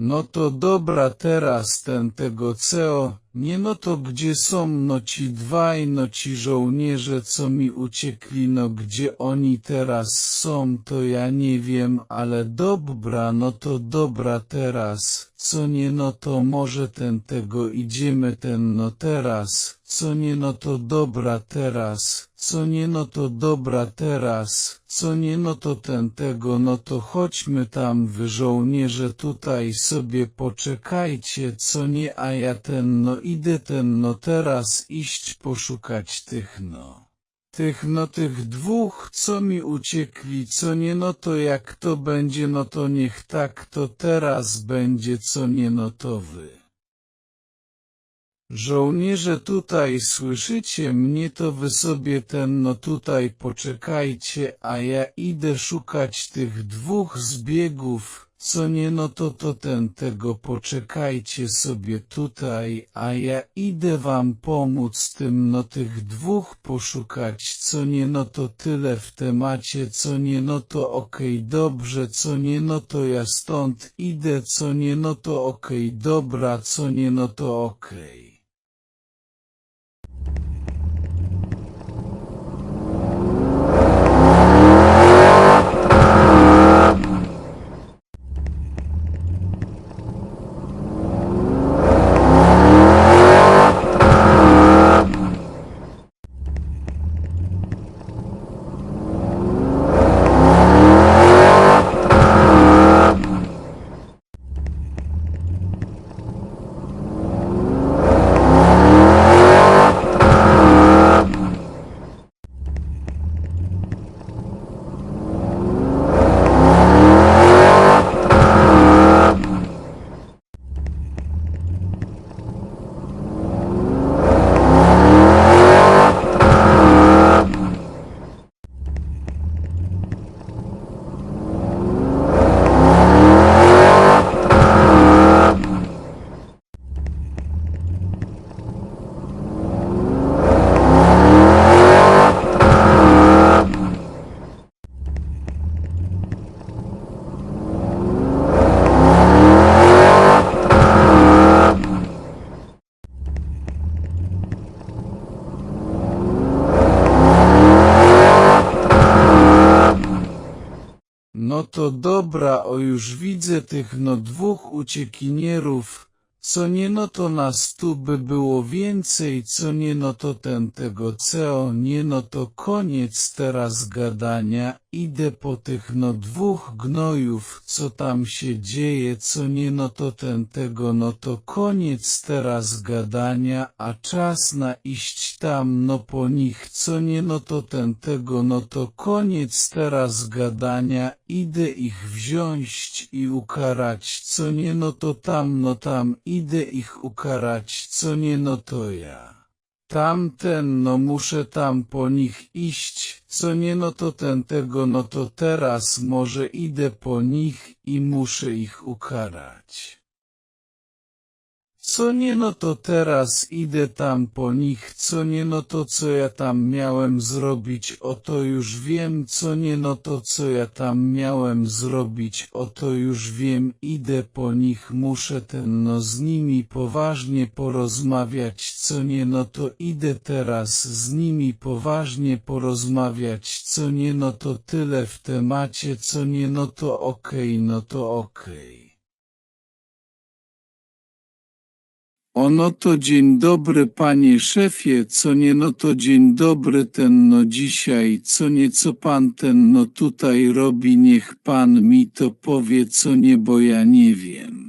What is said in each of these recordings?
No to dobra teraz ten tego CEO, nie no to gdzie są no ci dwaj no ci żołnierze co mi uciekli no gdzie oni teraz są to ja nie wiem ale dobra no to dobra teraz, co nie no to może ten tego idziemy ten no teraz, co nie no to dobra teraz, co nie no to dobra teraz, co nie no to ten tego. No to chodźmy tam wy żołnierze tutaj sobie poczekajcie. Co nie a ja ten no idę ten no teraz iść poszukać tych no. Tych no tych dwóch, co mi uciekli, co nie no to jak to będzie no to niech tak to teraz będzie. Co nie no to wy. Żołnierze tutaj słyszycie mnie to wy sobie ten no tutaj poczekajcie, a ja idę szukać tych dwóch zbiegów, co nie no to to ten tego poczekajcie sobie tutaj, a ja idę wam pomóc tym no tych dwóch poszukać, co nie no to tyle w temacie, co nie no to okej dobrze, co nie no to ja stąd idę, co nie no to okej dobra, co nie no to okej. No to dobra, o już widzę tych no dwóch uciekinierów, co nie no to nas tu by było więcej, co nie no to ten tego CEO, nie no to koniec teraz gadania, idę po tych no dwóch gnojów, co tam się dzieje, co nie no to ten tego, no to koniec teraz gadania, a czas na iść tam no po nich, co nie no to ten tego, no to koniec teraz gadania, idę ich wziąć i ukarać, co nie no to tam no tam, idę ich ukarać, co nie no to ja. Tamten, no muszę tam po nich iść, co nie no to ten tego, no to teraz może idę po nich i muszę ich ukarać. Co nie no to teraz idę tam po nich, co nie no to co ja tam miałem zrobić, oto już wiem, co nie no to co ja tam miałem zrobić, oto już wiem, idę po nich, muszę ten no z nimi poważnie porozmawiać, co nie no to idę teraz z nimi poważnie porozmawiać, co nie no to tyle w temacie, co nie no to okej, no to okej. Ono to dzień dobry panie szefie, co nie no to dzień dobry ten no dzisiaj, co nie co pan ten no tutaj robi, niech pan mi to powie co nie, bo ja nie wiem.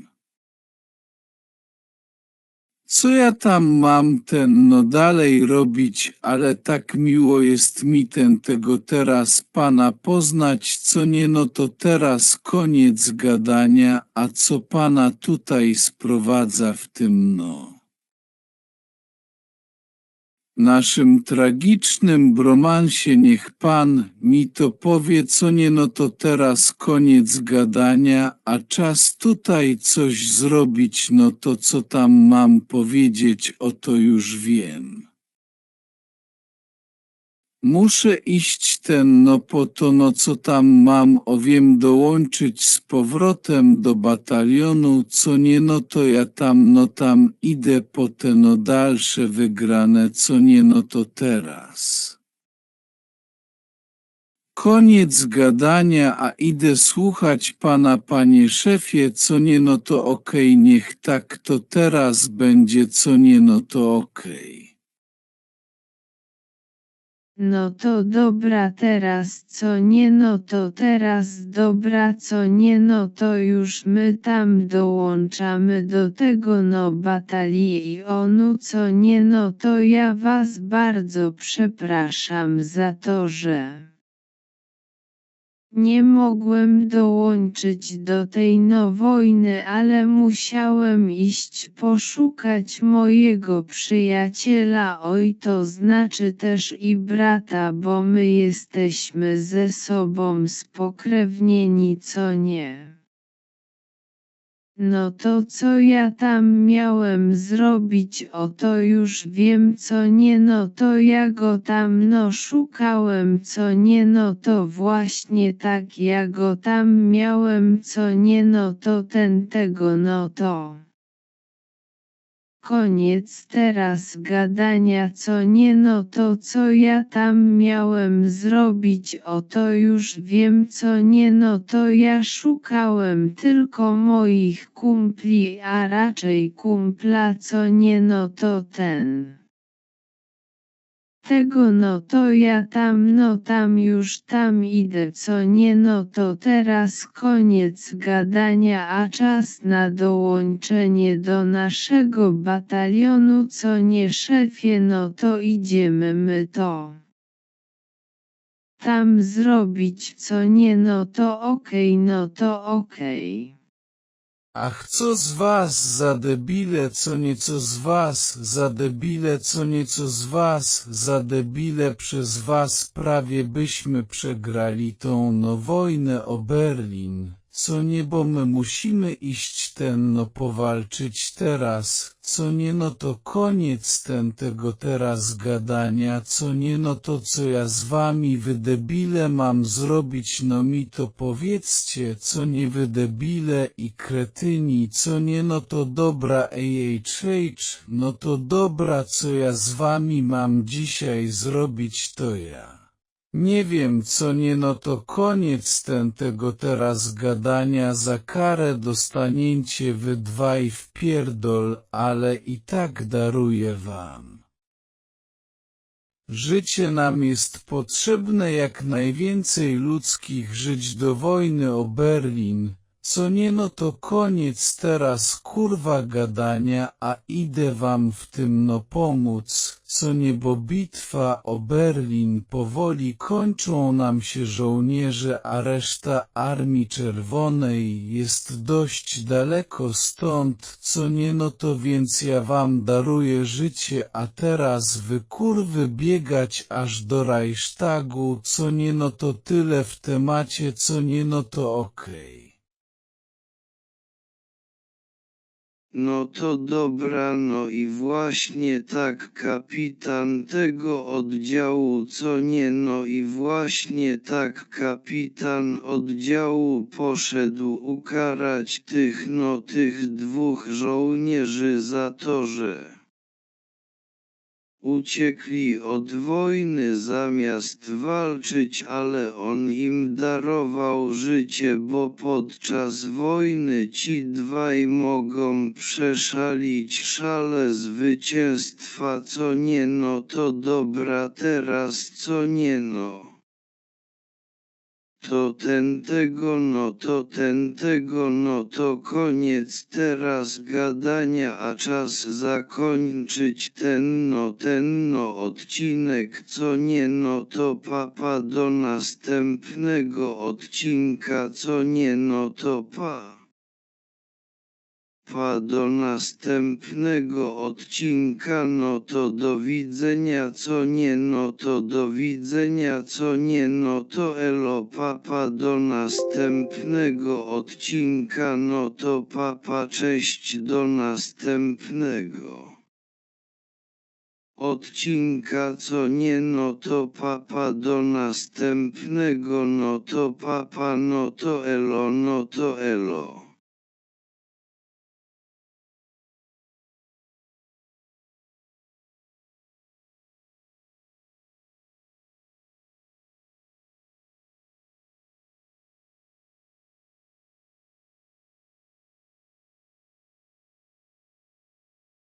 Co ja tam mam ten no dalej robić, ale tak miło jest mi ten tego teraz pana poznać, co nie no to teraz koniec gadania, a co pana tutaj sprowadza w tym no. Naszym tragicznym bromansie niech pan mi to powie, co nie no to teraz koniec gadania, a czas tutaj coś zrobić, no to co tam mam powiedzieć, o to już wiem. Muszę iść ten no po to no co tam mam o wiem dołączyć z powrotem do batalionu co nie no to ja tam no tam idę po te no dalsze wygrane co nie no to teraz. Koniec gadania a idę słuchać pana panie szefie co nie no to okej niech tak to teraz będzie co nie no to okej. No to dobra teraz co nie no to teraz dobra co nie no to już my tam dołączamy do tego no batalionu co nie no to ja was bardzo przepraszam za to, że nie mogłem dołączyć do tej no wojny, ale musiałem iść poszukać mojego przyjaciela, oj to znaczy też i brata, bo my jesteśmy ze sobą spokrewnieni, co nie. No to co ja tam miałem zrobić, o to już wiem co nie no to ja go tam no szukałem co nie no to właśnie tak ja go tam miałem co nie no to ten tego no to. Koniec teraz gadania co nie no to co ja tam miałem zrobić o to już wiem co nie no to ja szukałem tylko moich kumpli a raczej kumpla co nie no to ten. Tego no to ja tam no tam już tam idę co nie no to teraz koniec gadania a czas na dołączenie do naszego batalionu co nie szefie no to idziemy my to tam zrobić co nie no to okej no to okej. Ach co z was za debile, co nieco z was, za debile, co nieco z was, za debile przez was prawie byśmy przegrali tą no wojnę o Berlin, co nie bo my musimy iść ten no powalczyć teraz, co nie no to koniec ten tego teraz gadania, co nie no to co ja z wami wy debile mam zrobić? No mi to powiedzcie, co nie wy debile i kretyni, co nie no to dobra AHH, no to dobra co ja z wami mam dzisiaj zrobić to ja. Nie wiem co nie no to koniec ten tego teraz gadania za karę dostaniecie wy dwaj w pierdol, ale i tak daruję wam. Życie nam jest potrzebne jak najwięcej ludzkich żyć do wojny o Berlin, co nie no to koniec teraz kurwa gadania, a idę wam w tym no pomóc, co nie bo bitwa o Berlin powoli kończą nam się żołnierze, a reszta Armii Czerwonej jest dość daleko stąd, co nie no to więc ja wam daruję życie, a teraz wy kurwy biegać aż do Reichstagu, co nie no to tyle w temacie, co nie no to okej. No to dobra, no i właśnie tak kapitan tego oddziału, co nie, no i właśnie tak kapitan oddziału poszedł ukarać tych, no tych dwóch żołnierzy za to, że Uciekli od wojny zamiast walczyć, ale on im darował życie, bo podczas wojny ci dwaj mogą przeszalić szale zwycięstwa, co nie no to dobra teraz, co nie no. To ten tego, no to ten tego, no to koniec. Teraz gadania, a czas zakończyć ten no ten no odcinek, co nie no to papa do następnego odcinka, co nie no to pa. Pa do następnego odcinka, no to do widzenia, co nie, no to do widzenia, co nie, no to elo papa do następnego odcinka, no to papa cześć do następnego. Odcinka co nie no to papa do następnego. No to papa no to elo no to elo.